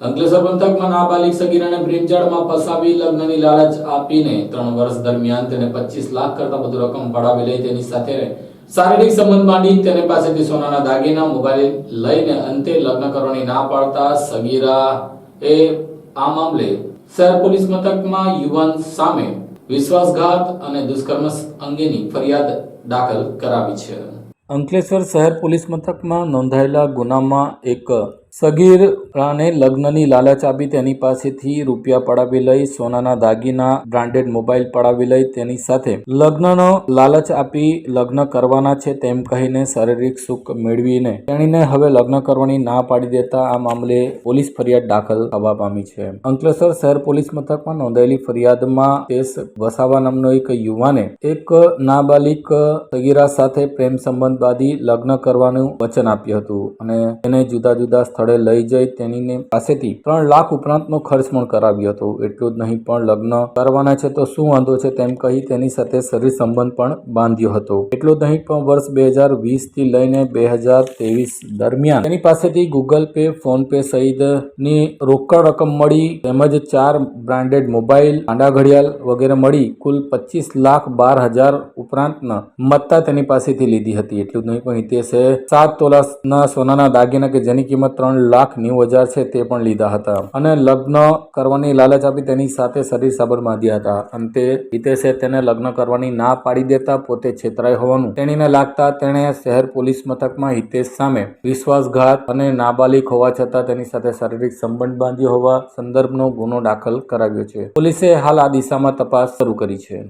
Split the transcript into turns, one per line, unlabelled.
અંકલેશ્વર પંથકમાં નાબાલિક સગીરાને બ્રિંજાળમાં ફસાવી લગ્નની લાલચ આપીને ત્રણ વર્ષ દરમિયાન તેને પચીસ લાખ કરતા વધુ રકમ પડાવી લઈ તેની સાથે શારીરિક સંબંધ માંડી તેને પાસેથી સોનાના દાગીના, મોબાઈલ લઈને અંતે લગ્ન કરવાની ના પાડતા સગીરા એ આ મામલે શહેર પોલીસ મથકમાં યુવાન સામે વિશ્વાસઘાત અને દુષ્કર્મ અંગેની ફરિયાદ દાખલ કરાવી છે. અંકલેશ્વર શહેર પોલીસ મથકમાં નોંધાયેલા ગુનામાં એક સગીરાને લગ્નની લાલચ આપી તેની પાસેથી રૂપિયા પડાવી લઈ, સોનાના દાગીના, બ્રાન્ડેડ મોબાઈલ પડાવી લઈ તેની સાથે લગ્નનો લાલચ આપી લગ્ન કરવાના છે તેમ કહીને શારીરિક સુખ મેળવીને તેણીને હવે લગ્ન કરવાની ના પાડી દેતા આ મામલે પોલીસ ફરિયાદ દાખલ થવા પામી છે. અંકલેશ્વર શહેર પોલીસ મથકમાં નોંધાયેલી ફરિયાદમાં તેસ વસાવા નામનો એક યુવાને એક નાબાલિક સગીરા સાથે પ્રેમ સંબંધ બાદી લગ્ન કરવાનું વચન આપ્યું હતું અને તેને જુદા જુદા સ્થળે લઈ જઈ તેનીને પાસેથી ત્રણ લાખ ઉપરાંતનો ખર્ચ પણ કરાવ્યો હતો. એટલું જ નહીં, પણ લગ્ન કરવાના છે તો શું વાંધો છે તેમ કહી તેની સાથે શરીર સંબંધ પણ બાંધ્યો હતો. એટલું જ નહીં, પણ વર્ષ બે હજાર વીસથી લઈને બે હજાર ત્રેવીસ દરમિયાન તેની પાસેથી ગૂગલ પે, ફોન પે સહિતની રોકડ રકમ મળી, તેમજ ચાર બ્રાન્ડેડ મોબાઈલ આંડા ઘડિયાળ વગેરે મળી, કુલ પચીસ લાખ બાર હજાર ઉપરાંતના મત્તા તેની પાસેથી લીધી હતી. એટલું જ નહીં, પણ હિતેશે સાત તોલાના સોનાના દાગીના કે જેની કિંમત ત્રણ લાખ નેવું હજાર છે તે પણ લીધા હતા. અને લગ્ન કરવાની લાલચ આપી તેની સાથે શરીર સાબર બાંધ્યા હતા. અંતે હિતેશે તેને લગ્ન કરવાની ના પાડી દેતા પોતે છેતરાય હોવાનું તેણીને લાગતા તેણે શહેર પોલીસ મથકમાં હિતેશ સામે વિશ્વાસઘાત અને નાબાલિક હોવા છતાં તેની સાથે શારીરિક સંબંધ બાંધ્યો હોવા સંદર્ભનો ગુનો દાખલ કરાવ્યો છે. પોલીસે હાલ આ દિશામાં તપાસ શરૂ કરી છે.